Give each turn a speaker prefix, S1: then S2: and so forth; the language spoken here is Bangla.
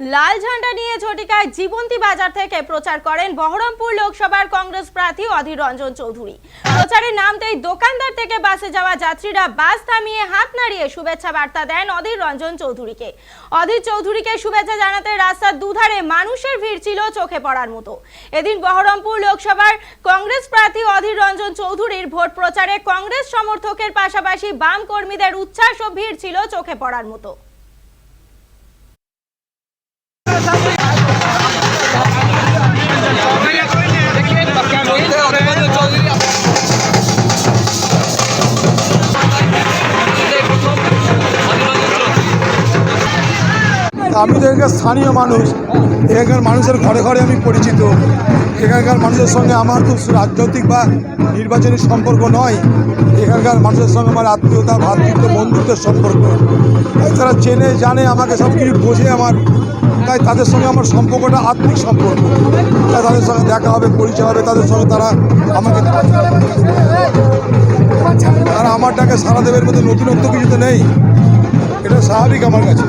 S1: লাল ঝান্ডা নিয়ে ঝটিকায় জীবন্তী বাজার থেকে প্রচার করেন বহরমপুর লোকসভার কংগ্রেস প্রার্থী অধীর রঞ্জন চৌধুরী। প্রচারে নামতেই দোকানদার থেকে বাসে যাওয়া যাত্রীরা বাস থামিয়ে হাত নাড়িয়ে শুভেচ্ছা বার্তা দেন অধীর রঞ্জন চৌধুরীকে। অধীর চৌধুরীকে শুভেচ্ছা জানাতে রাস্তার দুধারে মানুষের ভিড় ছিল চোখে পড়ার মতো। এদিন বহরমপুর লোকসভার কংগ্রেস প্রার্থী অধীর রঞ্জন চৌধুরীর ভোট প্রচারে কংগ্রেস সমর্থকের পাশাপাশি বাম কর্মীদের উচ্ছ্বাস ও ভিড় ছিল চোখে পড়ার মতো।
S2: আমি তো এখানকার স্থানীয় মানুষ, এখানকার মানুষের ঘরে ঘরে আমি পরিচিত। এখানকার মানুষের সঙ্গে আমার খুব রাজনৈতিক বা নির্বাচনী সম্পর্ক নয়। এখানকার মানুষের সঙ্গে আমার আত্মীয়তা ভ্রাতৃত্ব বন্ধুত্বের সম্পর্ক। তাই তারা চেনে, জানে, আমাকে সব কিছু বোঝে আমার। তাই তাদের সঙ্গে আমার সম্পর্কটা আত্মিক সম্পর্ক। তাই তাদের সঙ্গে দেখা হবে, পরিচয় হবে, তাদের সঙ্গে তারা আমাকে তারা আমার ডাকে সারা দেবের মধ্যে নতুনত্ব কিছু তো নেই। এটা স্বাভাবিক আমার কাছে।